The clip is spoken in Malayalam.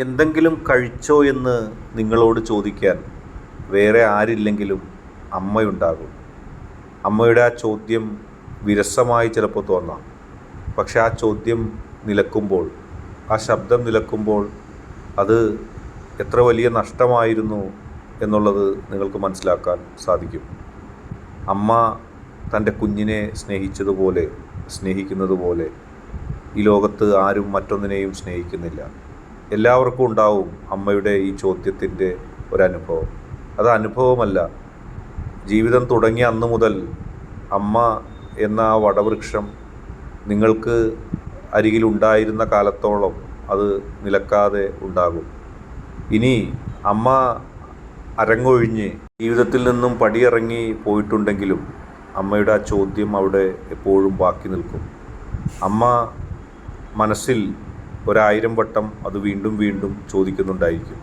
എന്തെങ്കിലും കഴിച്ചോ എന്ന് നിങ്ങളോട് ചോദിക്കാൻ വേറെ ആരില്ലെങ്കിലും അമ്മയുണ്ടാകും. അമ്മയുടെ ആ ചോദ്യം വിരസമായി ചിലപ്പോൾ തോന്നാം. പക്ഷെ ആ ചോദ്യം നിലക്കുമ്പോൾ ആ ശബ്ദം നിലക്കുമ്പോൾ അത് എത്ര വലിയ നഷ്ടമായിരുന്നു എന്നുള്ളത് നിങ്ങൾക്ക് മനസ്സിലാക്കാൻ സാധിക്കും. അമ്മ തന്റെ കുഞ്ഞിനെ സ്നേഹിച്ചതുപോലെ സ്നേഹിക്കുന്നതുപോലെ ഈ ലോകത്ത് ആരും മറ്റൊന്നിനെയും സ്നേഹിക്കുന്നില്ല. എല്ലാവർക്കും ഉണ്ടാവും അമ്മയുടെ ഈ ചോദ്യത്തിന്റെ ഒരനുഭവം. അത് അനുഭവമല്ല. ജീവിതം തുടങ്ങിയ അന്ന് മുതൽ അമ്മ എന്ന ആ വടവൃക്ഷം നിങ്ങൾക്ക് അരികിലുണ്ടായിരുന്ന കാലത്തോളം അത് നിലക്കാതെ ഉണ്ടാകും. ഇനി അമ്മ അരങ്ങൊഴിഞ്ഞ് ജീവിതത്തിൽ നിന്നും പടിയിറങ്ങി പോയിട്ടുണ്ടെങ്കിലും അമ്മയുടെ ആ ചോദ്യം അവിടെ എപ്പോഴും ബാക്കി നിൽക്കും. അമ്മ മനസ്സിൽ ഒരായിരം വട്ടം അത് വീണ്ടും വീണ്ടും ചോദിക്കുന്നുണ്ടായിരിക്കും.